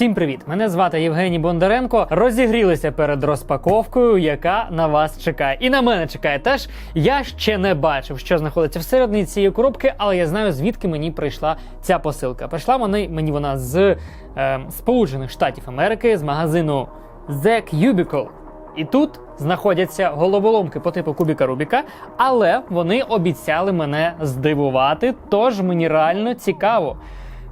Всім привіт! Мене звати Євгеній Бондаренко. Розігрілися перед розпаковкою, яка на вас чекає. І на мене чекає теж. Я ще не бачив, що знаходиться всередині цієї коробки, але я знаю, звідки мені прийшла ця посилка. Прийшла вона, мені вона з е, Сполучених Штатів Америки, з магазину The Cubicle. І тут знаходяться головоломки по типу кубіка Рубіка, але вони обіцяли мене здивувати, тож мені реально цікаво.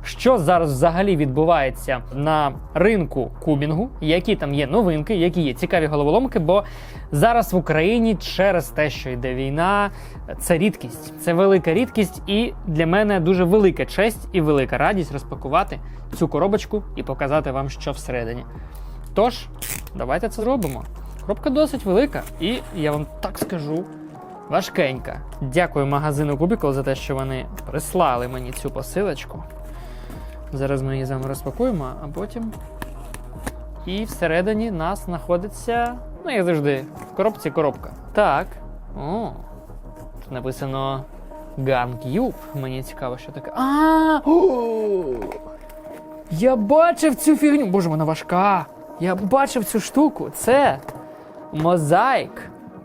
Що зараз взагалі відбувається на ринку кубінгу, які там є новинки, які є цікаві головоломки, бо зараз в Україні через те, що йде війна, це рідкість, це велика рідкість, і для мене дуже велика честь і велика радість розпакувати цю коробочку і показати вам, що всередині. Тож, давайте це зробимо. Коробка досить велика, і я вам так скажу. Важкенька. Дякую магазину Cubicle за те, що вони прислали мені цю посилочку. Зараз ми її з вами розпакуємо, а потім. І всередині нас знаходиться, ну, як завжди, в коробці коробка. Так. О, тут написано GunCube. Мені цікаво, що таке. А! О! Я бачив цю фігню. Боже, вона важка. Я бачив цю штуку. Це Mosaic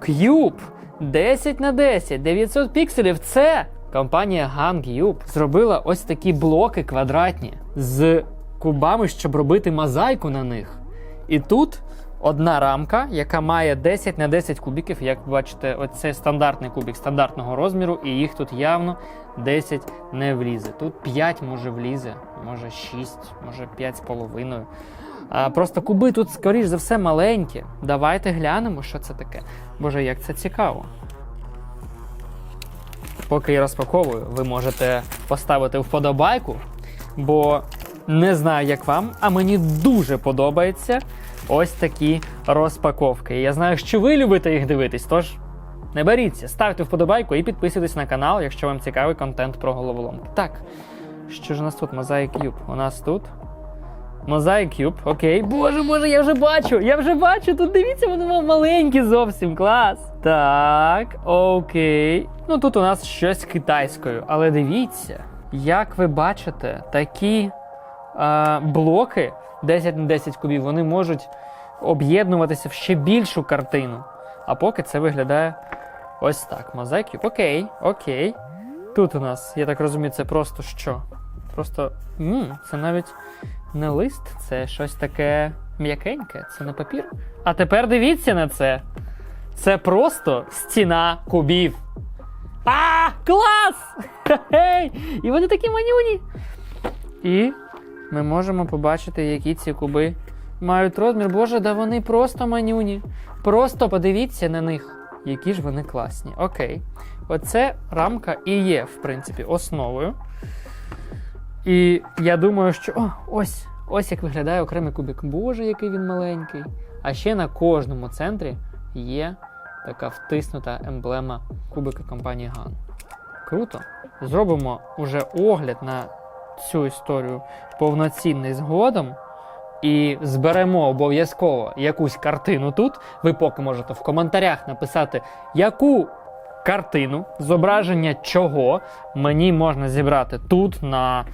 Cube 10 на 10, 900 пікселів. Це компанія GunCube зробила ось такі блоки квадратні з кубами, щоб робити мозаїку на них. І тут одна рамка, яка має 10 на 10 кубіків. Як бачите, оце стандартний кубік стандартного розміру, і їх тут явно 10 не влізе. Тут 5 може влізе, може 6, може 5,5. А, Просто куби тут, скоріш за все, маленькі. Давайте глянемо, що це таке. Боже, як це цікаво. Поки я розпаковую, ви можете поставити вподобайку, бо не знаю, як вам, а мені дуже подобаються ось такі розпаковки. Я знаю, що ви любите їх дивитись, тож не беріться, ставте вподобайку і підписуйтесь на канал, якщо вам цікавий контент про головоломки. Так, що ж у нас тут? Mosaic Cube. У нас тут Cube, окей. Боже, боже, я вже бачу! Я вже бачу! Тут дивіться, вони маленькі зовсім. Клас. Так, окей. Ну тут у нас щось китайською, але дивіться, як ви бачите, такі е, блоки 10 на 10 кубів, вони можуть об'єднуватися в ще більшу картину. А поки це виглядає ось так. Cube. Окей, окей. Тут у нас, я так розумію, це просто що? Просто. м це навіть не лист, це щось таке м'якеньке, це не папір. А тепер дивіться на це. Це просто стіна кубів. А, клас! Хе-хей! І вони такі манюні. І ми можемо побачити, які ці куби мають розмір. Боже, да вони просто манюні. Просто подивіться на них, які ж вони класні. Окей. Оце рамка і є, в принципі, основою. І я думаю, що о, ось, ось як виглядає окремий кубик. Боже, який він маленький. А ще на кожному центрі є така втиснута емблема кубика компанії GAN. Круто. Зробимо уже огляд на цю історію повноцінний згодом. І зберемо обов'язково якусь картину тут. Ви поки можете в коментарях написати, яку картину, зображення чого мені можна зібрати тут на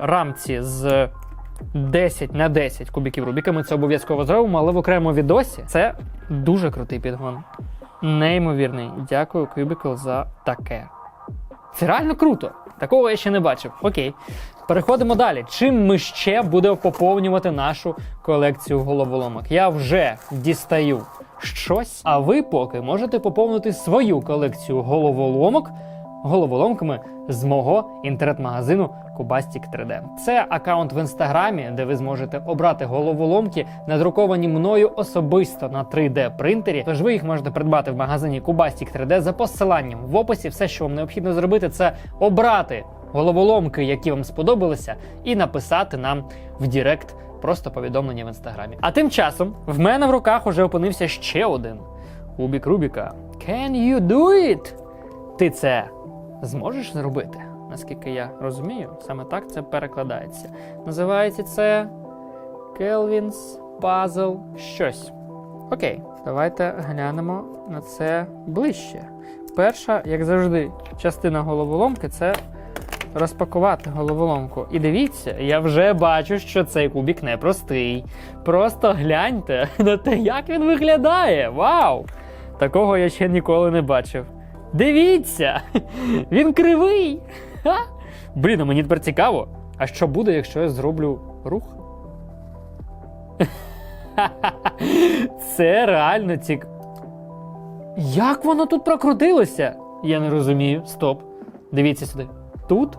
рамці з 10 на 10 кубіків Рубіка. Ми це обов'язково зробимо, але в окремому відосі це дуже крутий підгон. Неймовірний. Дякую, Cubicle, за таке. Це реально круто. Такого я ще не бачив. Окей. Переходимо далі. Чим ми ще будемо поповнювати нашу колекцію головоломок? Я вже дістаю щось, а ви поки можете поповнити свою колекцію головоломок головоломками з мого інтернет-магазину Кубастік 3D. Це аккаунт в інстаграмі, де ви зможете обрати головоломки, надруковані мною особисто на 3D принтері. Тож ви їх можете придбати в магазині Кубастік 3D за посиланням в описі. Все, що вам необхідно зробити, це обрати головоломки, які вам сподобалися, і написати нам в Дірект просто повідомлення в інстаграмі. А тим часом в мене в руках уже опинився ще один кубік Рубіка. Can you do it? Ти це зможеш зробити? Наскільки я розумію, саме так це перекладається. Називається це Kelvin's Puzzle щось. Окей, давайте глянемо на це ближче. Перша, як завжди, частина головоломки це розпакувати головоломку. І дивіться, я вже бачу, що цей кубік непростий. Просто гляньте на те, як він виглядає. Вау! Такого я ще ніколи не бачив. Дивіться! Він кривий! Ха! Блін, а мені тепер цікаво. А що буде, якщо я зроблю рух? Це реально цік. Як воно тут прокрутилося? Я не розумію. Стоп. Дивіться сюди. Тут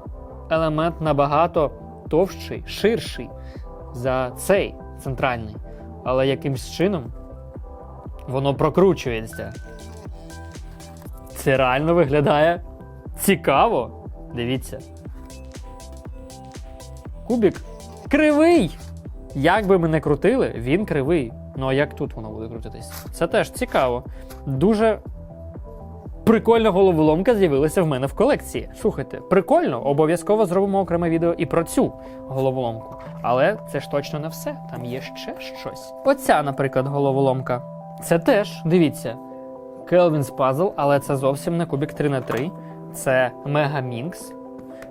елемент набагато товщий, ширший за цей центральний. Але якимсь чином воно прокручується. Це реально виглядає цікаво. Дивіться. Кубік кривий. Як би ми не крутили, він кривий. Ну а як тут воно буде крутитись? Це теж цікаво. Дуже прикольна головоломка з'явилася в мене в колекції. Слухайте, прикольно, обов'язково зробимо окреме відео і про цю головоломку. Але це ж точно не все. Там є ще щось. Оця, наприклад, головоломка. Це теж, дивіться, Kelvin's Puzzle, але це зовсім не кубік 3 на 3 Це Megaminx.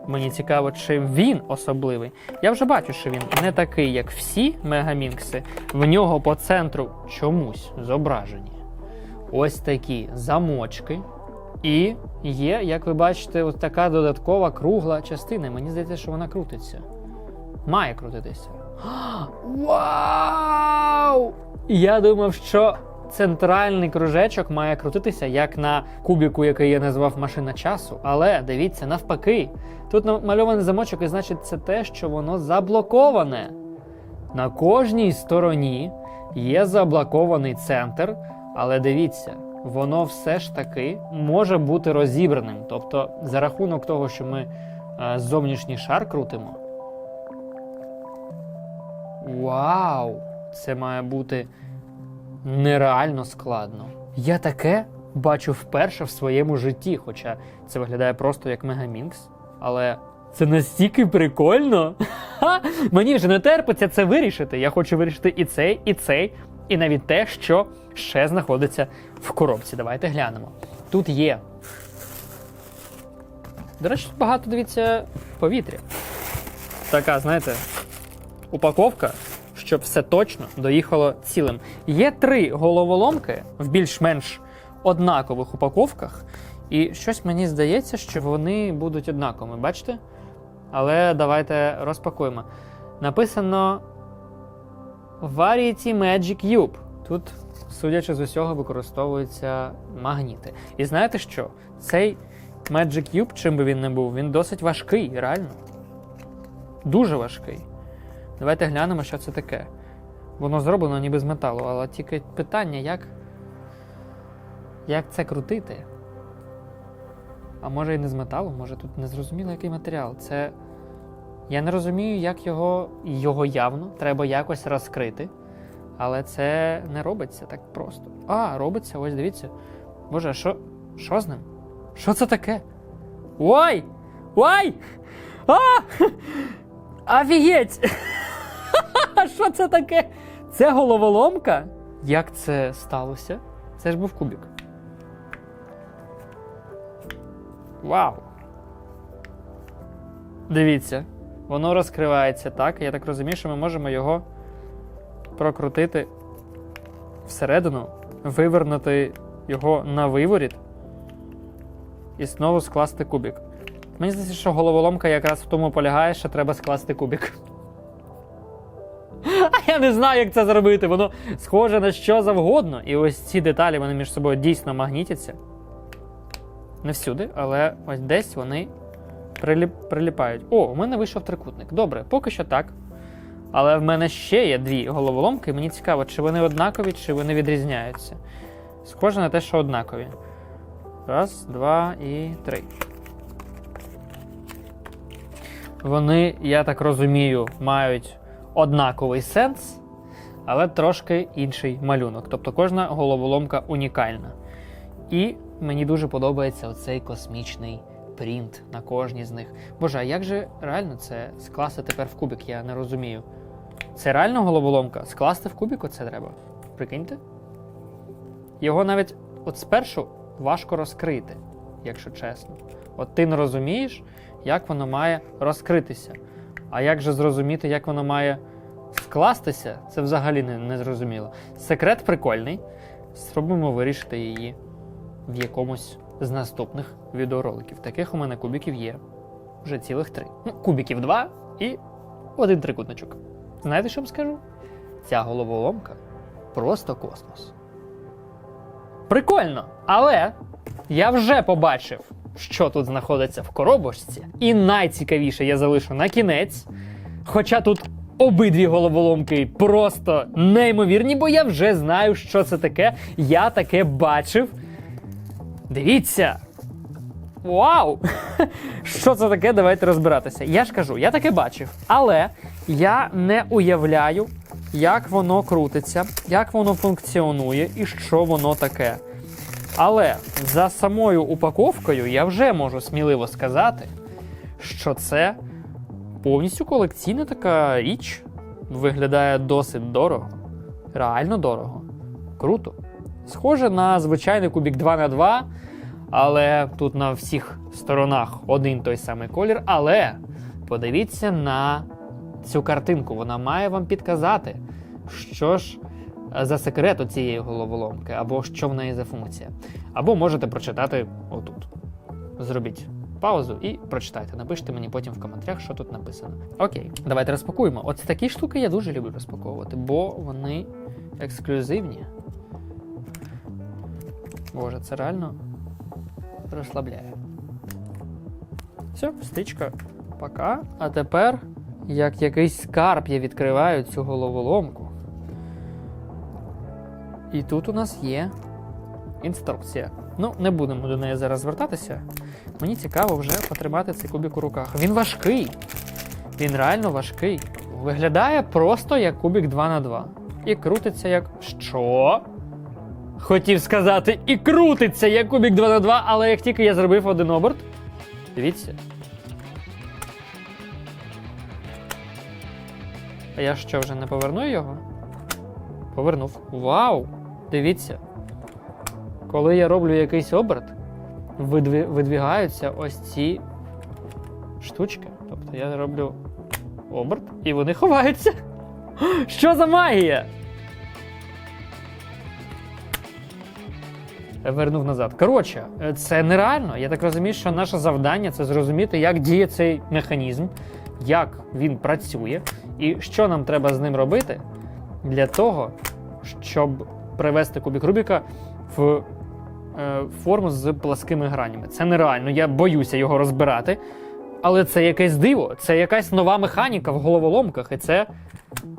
Мені цікаво, чи він особливий. Я вже бачу, що він не такий, як всі мегамінкси. В нього по центру чомусь зображені ось такі замочки. І є, як ви бачите, ось така додаткова кругла частина. Мені здається, що вона крутиться. Має крутитися. Вау! Я думав, що центральний кружечок має крутитися, як на кубіку, який я назвав машина часу. Але дивіться, навпаки, тут намальований замочок, і значить, це те, що воно заблоковане. На кожній стороні є заблокований центр, але дивіться, воно все ж таки може бути розібраним. Тобто, за рахунок того, що ми е, зовнішній шар крутимо. Вау! Це має бути нереально складно. Я таке бачу вперше в своєму житті, хоча це виглядає просто як Мегамінкс, але це настільки прикольно. Ха! Мені вже не терпиться це вирішити. Я хочу вирішити і цей, і цей, і навіть те, що ще знаходиться в коробці. Давайте глянемо. Тут є. До речі, тут багато дивіться повітря. Така, знаєте, упаковка, щоб все точно доїхало цілим. Є три головоломки в більш-менш однакових упаковках, і щось мені здається, що вони будуть однаковими. Бачите? Але давайте розпакуємо. Написано Variety Magic Cube. Тут, судячи з усього, використовуються магніти. І знаєте що? Цей Magic Cube, чим би він не був, він досить важкий, реально. Дуже важкий. Давайте глянемо, що це таке. Воно зроблено ніби з металу, але тільки питання, як. Як це крутити? А може і не з металу, може тут не зрозуміло, який матеріал. Це. Я не розумію, як його. Його явно треба якось розкрити. Але це не робиться так просто. А, робиться, ось дивіться. Боже, а що. Що з ним? Що це таке? Ой! Ой! А! Офігеть! Що це таке? Це головоломка? Як це сталося? Це ж був кубик. Вау! Дивіться, воно розкривається так. Я так розумію, що ми можемо його прокрутити всередину, вивернути його на виворіт і знову скласти кубик. Мені здається, що головоломка якраз в тому полягає, що треба скласти кубик. А я не знаю, як це зробити. Воно схоже на що завгодно. І ось ці деталі вони між собою дійсно магнітяться. Не всюди, але ось десь вони приліп... приліпають. О, у мене вийшов трикутник. Добре, поки що так. Але в мене ще є дві головоломки, і мені цікаво, чи вони однакові, чи вони відрізняються. Схоже на те, що однакові. Раз, два і три. Вони, я так розумію, мають однаковий сенс, але трошки інший малюнок. Тобто кожна головоломка унікальна. І мені дуже подобається оцей космічний принт на кожній з них. Боже, а як же реально це скласти тепер в кубик? Я не розумію. Це реально головоломка? Скласти в кубик оце треба. Прикиньте? Його навіть от спершу важко розкрити, якщо чесно. От ти не розумієш, як воно має розкритися. А як же зрозуміти, як воно має скластися, це взагалі не, не зрозуміло. Секрет прикольний. Спробуємо вирішити її в якомусь з наступних відеороликів. Таких у мене кубиків є вже цілих три. Ну, кубиків два і один трикутничок. Знаєте, що вам скажу? Ця головоломка просто космос. Прикольно! Але я вже побачив, що тут знаходиться в коробочці. І найцікавіше я залишу на кінець. Хоча тут обидві головоломки просто неймовірні, бо я вже знаю, що це таке. Я таке бачив. Дивіться! Вау! Що це таке? Давайте розбиратися. Я ж кажу, я таке бачив, але я не уявляю, як воно крутиться, як воно функціонує і що воно таке. Але за самою упаковкою я вже можу сміливо сказати, що це повністю колекційна така річ. Виглядає досить дорого. Реально дорого. Круто. Схоже на звичайний кубік 2х2, але тут на всіх сторонах один той самий колір. Але подивіться на цю картинку. Вона має вам підказати, що ж за секрет цієї головоломки, або що в неї за функція. Або можете прочитати отут. Зробіть паузу і прочитайте. Напишіть мені потім в коментарях, що тут написано. Окей, давайте розпакуємо. От такі штуки я дуже люблю розпаковувати, бо вони ексклюзивні. Боже, це реально розслабляє. Все, стрічка. Пока. А тепер, як якийсь скарб, я відкриваю цю головоломку. І тут у нас є інструкція. Ну, не будемо до неї зараз звертатися. Мені цікаво вже потримати цей кубик у руках. Він важкий. Він реально важкий. Виглядає просто як кубик 2 на 2 І крутиться як. Що? Хотів сказати, і крутиться як кубик 2 на 2 але як тільки я зробив один оберт. Дивіться. А я що, вже не поверну його? Повернув. Вау! Дивіться. Коли я роблю якийсь оберт, видві- видвігаються ось ці штучки. Тобто я роблю оберт, і вони ховаються. Що за магія? Вернув назад. Коротше, е, це нереально. Я так розумію, що наше завдання це зрозуміти, як діє цей механізм, як він працює, і що нам треба з ним робити для того, щоб привести кубік Рубіка в е, форму з пласкими гранями. Це нереально, я боюся його розбирати. Але це якесь диво, це якась нова механіка в головоломках, і це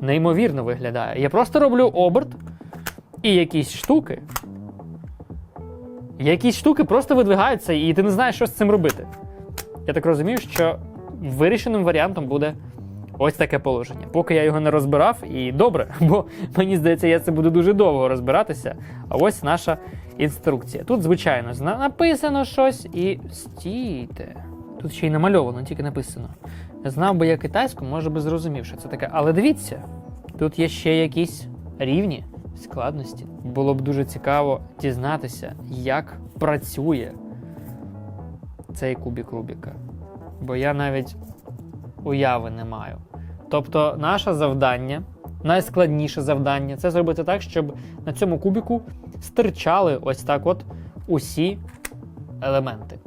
неймовірно виглядає. Я просто роблю оберт і якісь штуки. Якісь штуки просто видвигаються, і ти не знаєш, що з цим робити. Я так розумію, що вирішеним варіантом буде ось таке положення. Поки я його не розбирав, і добре, бо мені здається, я це буду дуже довго розбиратися. А ось наша інструкція. Тут, звичайно, написано щось і стійте. Тут ще й намальовано, тільки написано. Знав би я китайську, може би зрозумів, що це таке. Але дивіться, тут є ще якісь рівні складності. Було б дуже цікаво дізнатися, як працює цей кубік Рубіка. Бо я навіть уяви не маю. Тобто, наше завдання, найскладніше завдання це зробити так, щоб на цьому кубіку стирчали ось так от усі елементи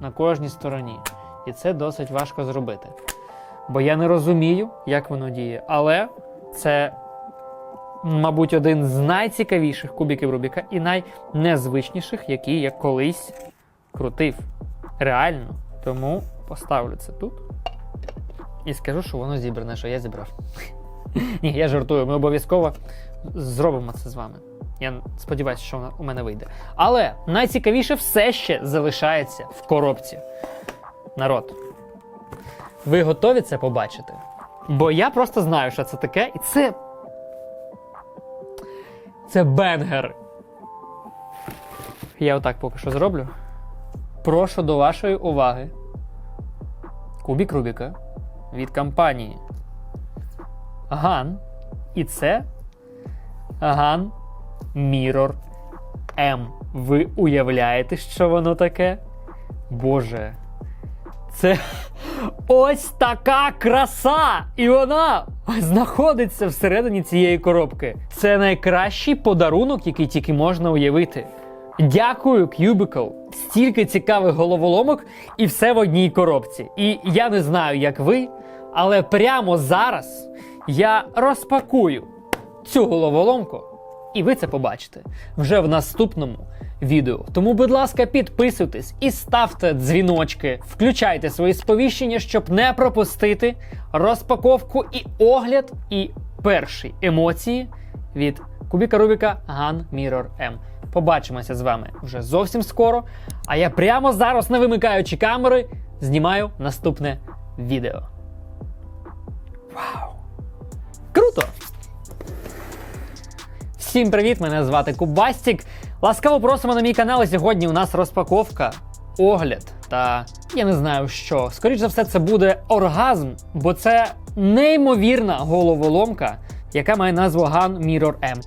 на кожній стороні. І це досить важко зробити. Бо я не розумію, як воно діє. Але це, мабуть, один з найцікавіших кубіків Рубіка і найнезвичніших, які я колись крутив. Реально. Тому поставлю це тут. І скажу, що воно зібране, що я зібрав. Ні, я жартую, ми обов'язково зробимо це з вами. Я сподіваюся, що воно у мене вийде. Але найцікавіше все ще залишається в коробці. Народ. Ви готові це побачити? Бо я просто знаю, що це таке, і це. Це бенгер. Я отак поки що зроблю. Прошу до вашої уваги. Кубік Рубіка від компанії Ган. І це Ган Mirror M. Ви уявляєте, що воно таке? Боже, Це ось така краса! І вона знаходиться всередині цієї коробки. Це найкращий подарунок, який тільки можна уявити. Дякую, Cubicle. Стільки цікавих головоломок і все в одній коробці. І я не знаю, як ви, але прямо зараз я розпакую цю головоломку, і ви це побачите вже в наступному відео. Тому, будь ласка, підписуйтесь і ставте дзвіночки, включайте свої сповіщення, щоб не пропустити розпаковку і огляд, і перші емоції від Кубіка Рубіка Gun Mirror M. Побачимося з вами вже зовсім скоро. А я прямо зараз, не вимикаючи камери, знімаю наступне відео. Вау! Круто! Всім привіт! Мене звати Кубастік. Ласкаво просимо на мій канал. І сьогодні у нас розпаковка, огляд та я не знаю що. Скоріше за все, це буде оргазм, бо це неймовірна головоломка, яка має назву Gun Mirror M.